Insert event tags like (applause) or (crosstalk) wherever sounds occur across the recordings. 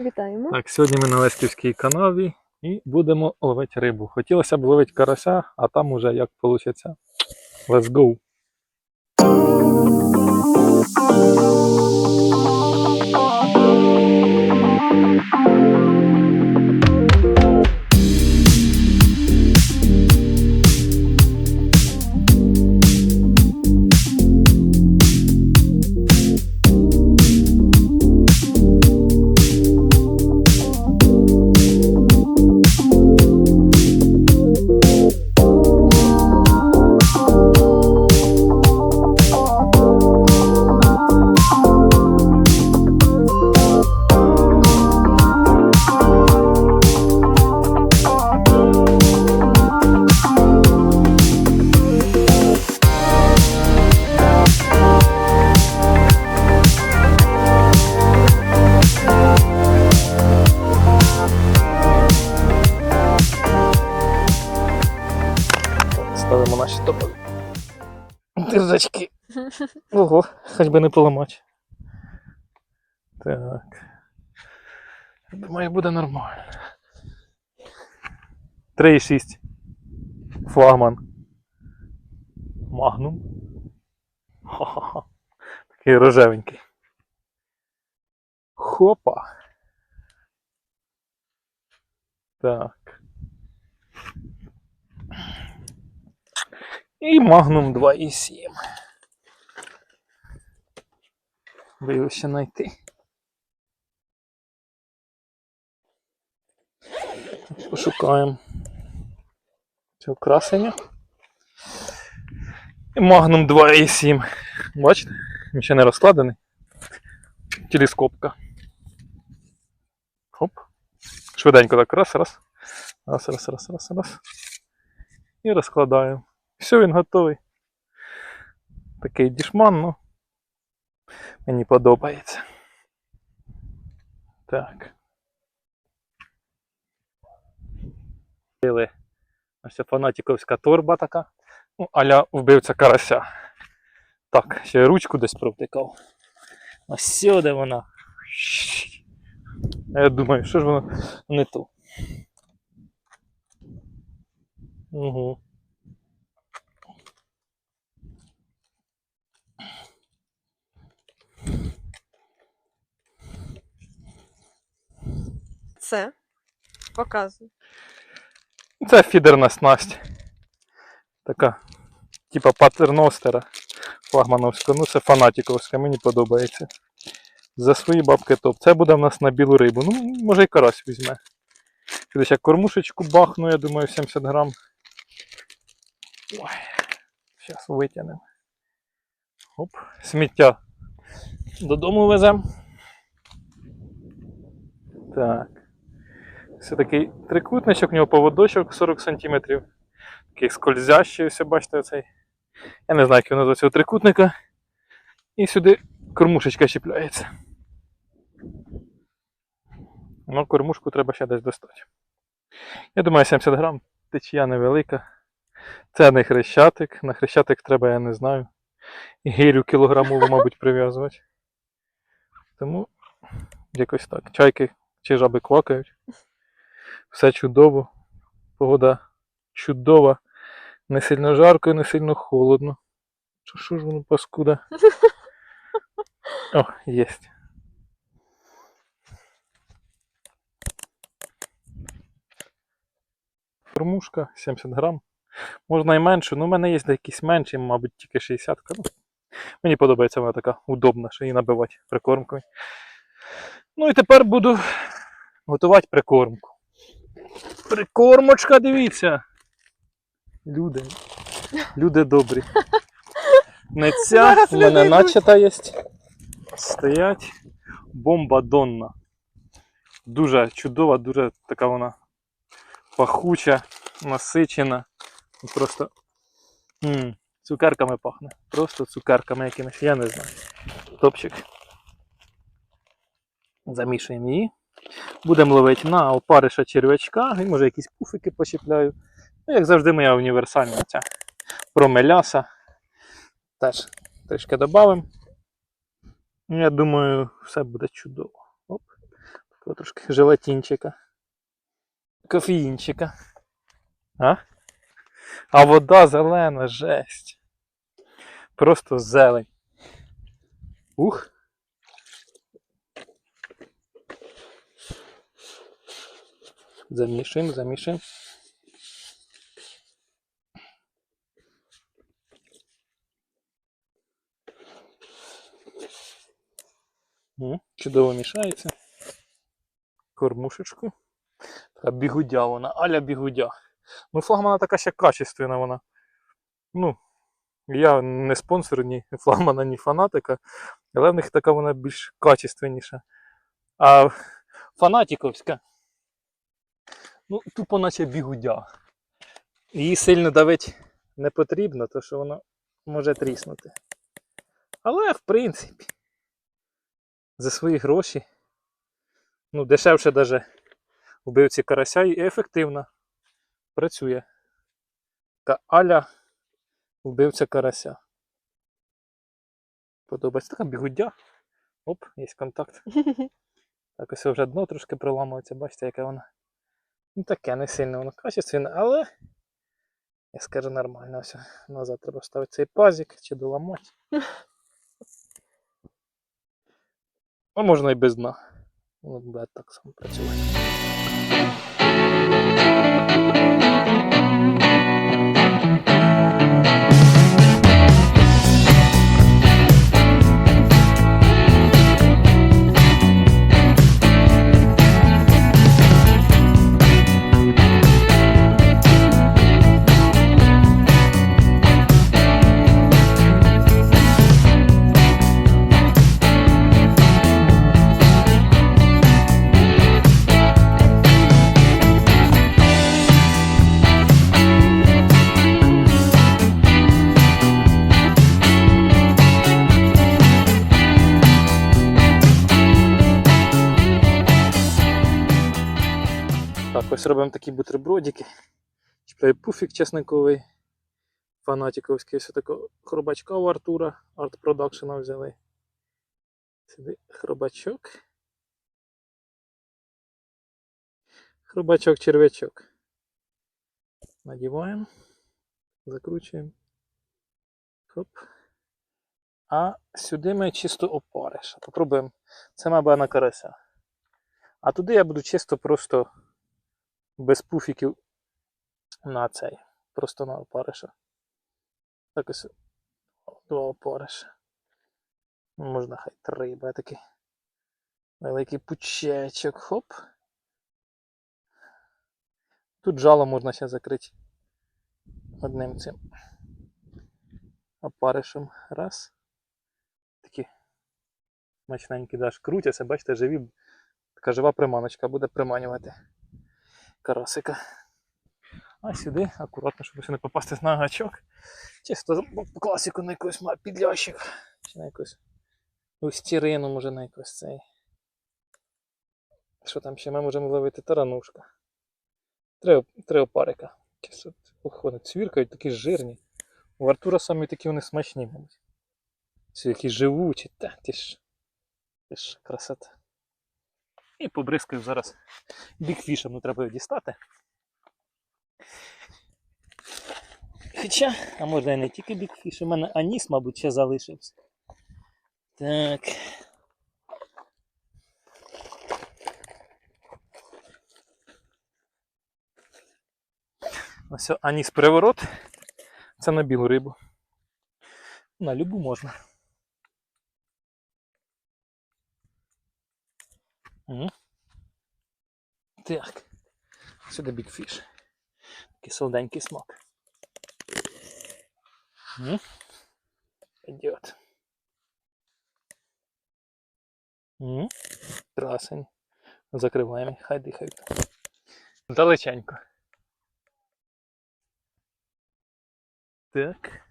Вітаємо. Так, сьогодні ми на Лесківській канаві і будемо ловити рибу. Хотілося б ловити карася, а там уже як вийде. Let's go! Так, Ого, хоч би не поламати. Так. Думаю, буде нормально. 3,6. Флагман. Магнум. Ха-ха-ха. Такий рожевенький. Хопа. Так. І Magnum 2,7. Би його знайти. Пошукаємо цього красення. І Magnum 2,7. Бачите? Він ще не розкладений. Телескопка. Хоп. Швиденько так раз, раз. Раз, раз, раз, раз, раз. І розкладаємо. Все, він готовий. Такий дішман, ну. Мені подобається. Так. Ось фанатіковська торба така. Ну, аля вбивця карася. Так, ще ручку десь провтикав. Ось сюди вона. Я думаю, що ж воно не то. Угу. Це показує. Це фідерна снасть. Така, типа патерностера флагмановська. Ну це фанатіковська, мені подобається. За свої бабки топ. Це буде в нас на білу рибу. Ну, може і карась візьме. Сюди ще кормушечку бахну, я думаю, 70 грам. Ой, зараз витягнемо. Оп, сміття. Додому веземо. Так. Це такий трикутничок, у нього поводочок 40 см. Такий скользящий, ось бачите оцей. Я не знаю, як його цього трикутника. І сюди кормушечка чіпляється. Ну, кормушку треба ще десь достати. Я думаю, 70 грам, течія невелика. Це не хрещатик. На хрещатик треба, я не знаю. Гирю кілограмову, мабуть, прив'язувати. Тому якось так. Чайки чи жаби квакають. Все чудово. Погода чудова. Не сильно жарко і не сильно холодно. Що, що ж воно паскуда? (laughs) О, єсть. Кормушка 70 грам. Можна і менше, ну в мене є якісь менші, мабуть, тільки 60. Ну, мені подобається вона така удобна, що її набивати прикормкою. Ну і тепер буду готувати прикормку. Прикормочка, дивіться. Люди. Люди добрі. (laughs) Не ця, в мене начата є. Стоять. Бомба Донна. Дуже чудова, дуже така вона пахуча, насичена. Просто м, цукерками пахне. Просто цукерками якимись, я не знаю. Топчик. Замішуємо її. Будемо ловити на опариша черв'ячка, і може якісь пуфики почіпляю. Ну, як завжди, моя універсальна ця промеляса. Теж трішки додамо. Ну, я думаю, все буде чудово. Оп. Трошки желатинчика. Кофеїнчика. А? А вода зелена, жесть. Просто зелень. Ух. Замішуємо, замішуємо. Чудово мішається. Кормушечку. Така бігудя вона, аля бігудя. Ну, флагмана така ще качественна вона. Ну, я не спонсор ні флагмана, ні фанатика, але в них така вона більш качественніша. А фанатіковська, ну, тупо наче бігудя. Її сильно давить не потрібно, тому що вона може тріснути. Але, в принципі, за свої гроші, ну, дешевше навіть вбивці карася і ефективно працює. Така аля вбивця карася. Подобається така бігудя. Оп, є контакт. (laughs) Так ось вже дно трошки проламується, бачите, яке воно. Ну таке не сильно воно качественне, але я скажу нормально. Ось назад треба ставити цей пазик чи доламати. (laughs) А можна і без дна. Воно буде так само працювати. Ось робимо такі бутербродики. Чіпляю пуфік чесниковий, фанатіковський, ось такого хробачка у Артура, арт продакшена взяли. Сюди хробачок. Хробачок черв'ячок. Надіваємо, закручуємо. Хоп. А сюди ми чисто опариш. Попробуємо. Це мабуть на карася. А туди я буду чисто просто без пуфіків на цей. Просто на опариша. Так ось два опариша. Ну, Можна хай три, бо я такий великий пучечок. Хоп. Тут жало можна ще закрити одним цим опаришем. Раз. Такі смачненькі даш крутяться, бачите, живі. Така жива приманочка буде приманювати карасика. А сюди акуратно, щоб не попасти на гачок. Чисто по класику на якийсь підлящик. Чи на якусь устірину, може на якось цей. Що там ще ми можемо ловити? Таранушка. Три, опарика. Вони цвіркають, такі жирні. У Артура самі такі вони смачні, мабуть. Всі які живучі. Та, ти ж. Ти ж красота. І побризкаю зараз бікфішем, ну треба його дістати. Хоча, а можна і не тільки бікфіш, у мене аніс, мабуть, ще залишився. Так. Ось аніс приворот. Це на білу рибу. На любу можна. Так. Сюди бікфіш. Такий солоденький смак. М. Идет. М. Красень. Закриваємо, хай дихають. Далеченько. Так.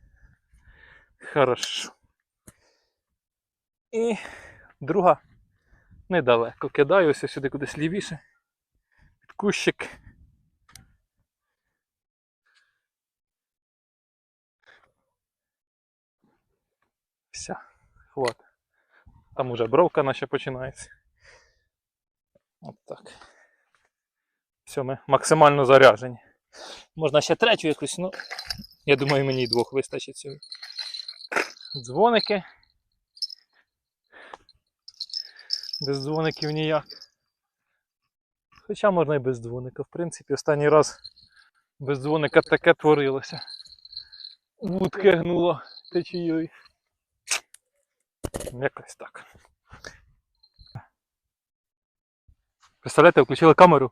Хорошо. І друга недалеко. Кидаю ось сюди кудись лівіше. Під кущик. Все, хват. Там уже бровка наша починається. От так. Все, ми максимально заряжені. Можна ще третю якусь, ну. Я думаю, мені й двох вистачить цього. Дзвоники. Без дзвоників ніяк. Хоча можна і без дзвоника. В принципі, останній раз без дзвоника таке творилося. Вудки гнуло течією. Якось так. Представляєте, включили камеру,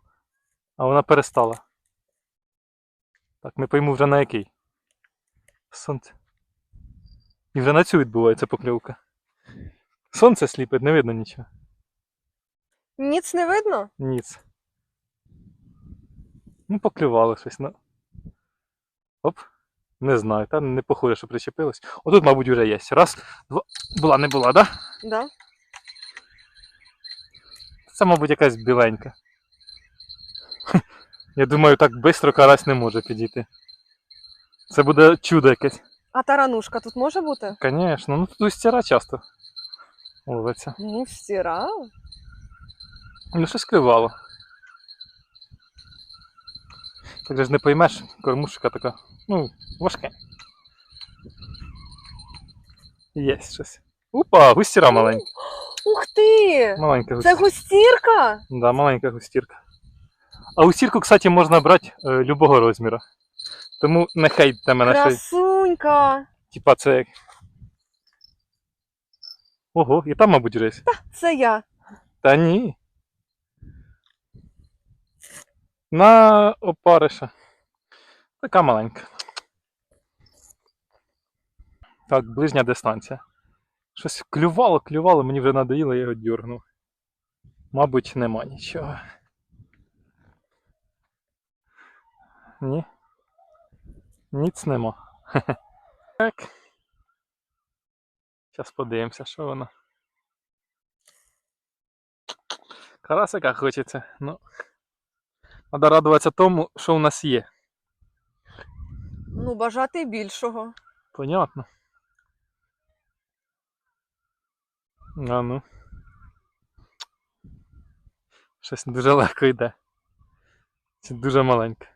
а вона перестала. Так, не пойму вже на який. Сонце. І вже на цю відбувається покльовка. Сонце сліпить, не видно нічого. Ніц не видно? Ніц. Ну, поклювало щось. Ну. Оп. Не знаю, та не похоже, що причепилось. Отут, мабуть, вже є. Раз, два. Була, не була, да? Да. Це, мабуть, якась біленька. Я думаю, так швидко карась не може підійти. Це буде чудо якесь. А таранушка тут може бути? Звісно, ну тут устіра часто ловиться. Ну, стіра. Ну, щось клювало. Так же ж не поймеш, кормушка така, ну, важке. Є щось. Опа, густіра маленька. Ух ти! Маленька Це густірка. густірка? Да, маленька густірка. А густірку, кстати, можна брати е, любого розміру. Тому не хейтьте мене, Красунька! типа це. як- Ого, і там, мабуть, рись. Це я. Та ні. На опариша. Така маленька. Так, ближня дистанція. Щось клювало, клювало, мені вже надоїло, я його дьоргнув. Мабуть, нема нічого. Ні. Ніц нема. (laughs) Так. Зараз подивимося, що воно. Карасика хочеться. Ну. Треба радуватися тому, що у нас є. Ну, бажати більшого. Понятно. А ну. Щось дуже легко йде. Це дуже маленьке.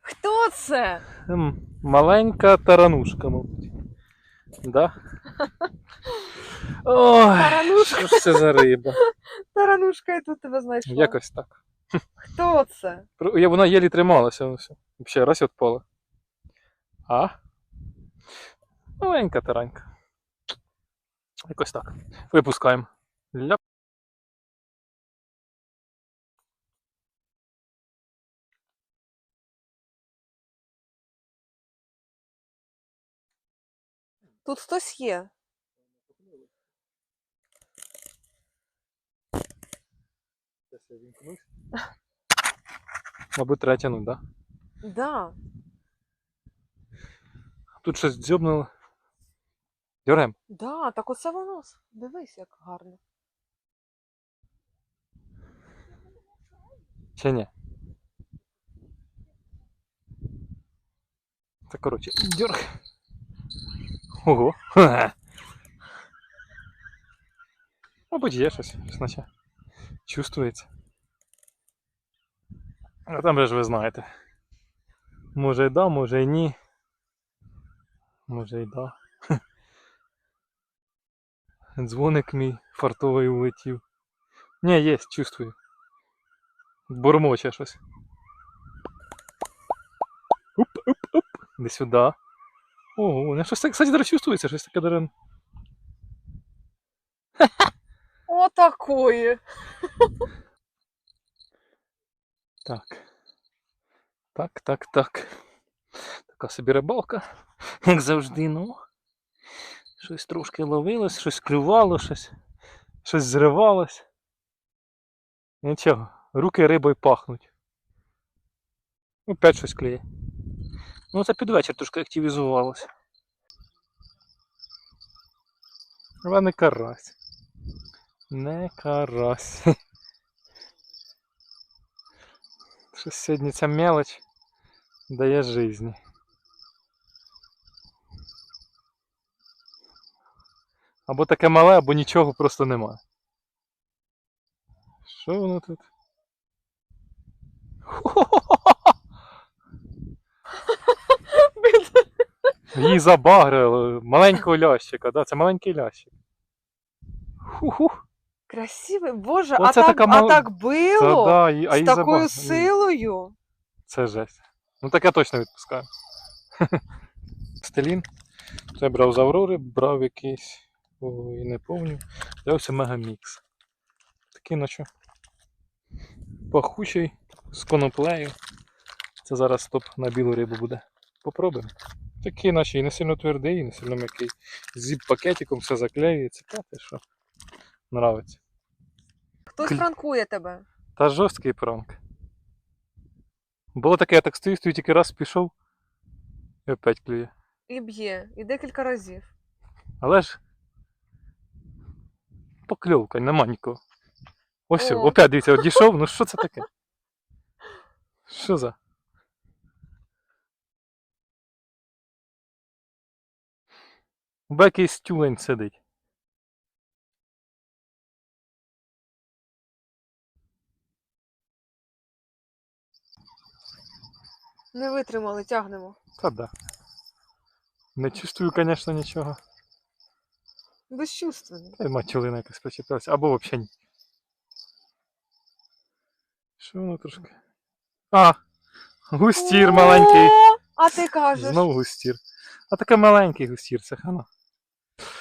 Хто це? Ем, Маленька таранушка, мабуть. Да? (laughs) Ой, Таранушка. що ж це за риба? (laughs) Таранушка і тут тебе знайшла. Якось так. Хто це? Я- Вона єлі трималася. ну. Ще раз і відпала. А? Маленька таранька. Якось так. Випускаємо. Ляп. Тут хтось є. Мабуть, треба тягнути, так? Да? Да. Тут щось дзьобнуло. Дьорем. Да, так оце воно. Дивись, як гарно. Чи ні? Це коротше. Дьорг. Ого. Мабуть, є щось, щось наче чувствується. А там же ж ви знаєте. Може і да, може і ні. Може і да. Дзвоник мій фартовий улетів. Ні, є, чувствую. Бурмоче щось. Уп. Іди сюди. Ого, у мене щось так, кстати, зараз чувствується, щось таке дарен. Отакої. (laughs) Так. Так, так, так. Така собі рибалка, (laughs) як завжди, ну. Щось трошки ловилось, щось клювало, щось, щось зривалось. Нічого, руки рибою пахнуть. Опять щось клює. Ну це під вечір трошки активізувалося. Але не карась. Не карась. (laughs) Щось сьогодні ця мелоч дає жизни. Або таке мале, або нічого просто немає. Що воно тут? (laughs) Її забагрили. Маленького лящика, да? це маленький лящик. Ху-ху. Красивий, боже, а так, така а так Та, било да, і- а з її такою силою. Це жесть. Ну так я точно відпускаю. (laughs) Стелін. Це я брав з Аврори, брав якийсь. Ой, не помню. Взявся Мегамікс. Такий наче. Пахучий, з коноплею. Це зараз стоп на білу рибу буде. Попробуємо. Такий наче і не сильно твердий, і не сильно м'який. З зіп-пакетиком все заклеюється. Та ти що? Нравиться. Хтось Кль- пранкує тебе. Та жорсткий пранк. Було таке, я так стою, стою, тільки раз пішов і опять клює. І б'є, і декілька разів. Але ж покльовка, нема нікого. Ось, О. опять дивіться, одійшов, ну що це таке? Що за? У якийсь тюлень сидить. Не витримали, тягнемо. Та да. Не чувствую, звісно, нічого. Безчувственний. Та й матюлина якась причепилася. Або взагалі ні. Що воно трошки? А! Густір маленький. А ти кажеш. Знову густір. А таке маленький густір, це хана.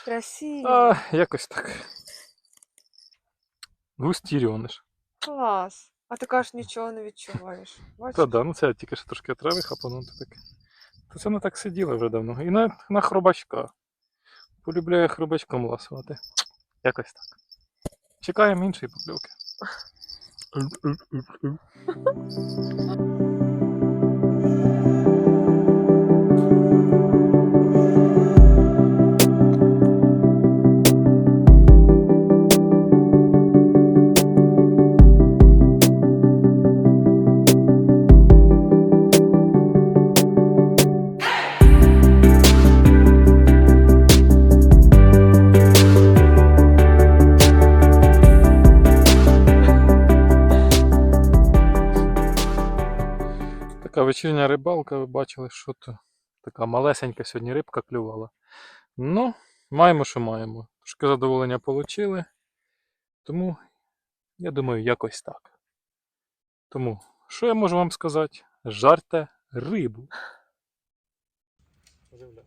Красиво. А, якось так. Густір ж. Клас. А ти кажеш, нічого не відчуваєш. Бачиш? Та да, ну це я тільки що трошки отрави хапанув, то таке. То це не так сиділо вже давно. І на, на хробачка. Полюбляю хробачком ласувати. Якось так. Чекаємо іншої покльовки. (laughs) Така вечірня рибалка, ви бачили, що то така малесенька сьогодні рибка клювала. Ну, маємо, що маємо. Трошки задоволення отримали. Тому, я думаю, якось так. Тому, що я можу вам сказати? Жарте рибу. Оживляйся.